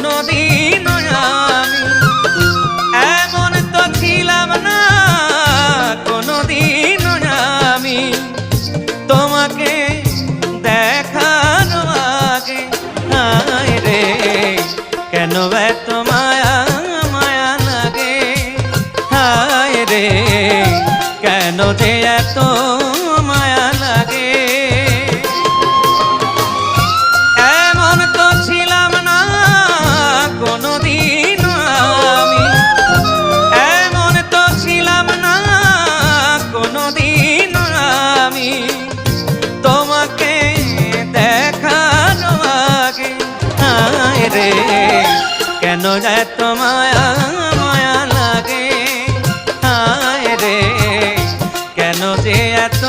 কোনোদিন আমি এমন তো ছিলাম না কোনোদিন আমি তোমাকে দেখানো আগে রে, কেন এত মায়া মায়া লাগে? হায় রে, কেন যে এত কেন এত মায়া মায়া লাগে? আয় রে কেন যে এত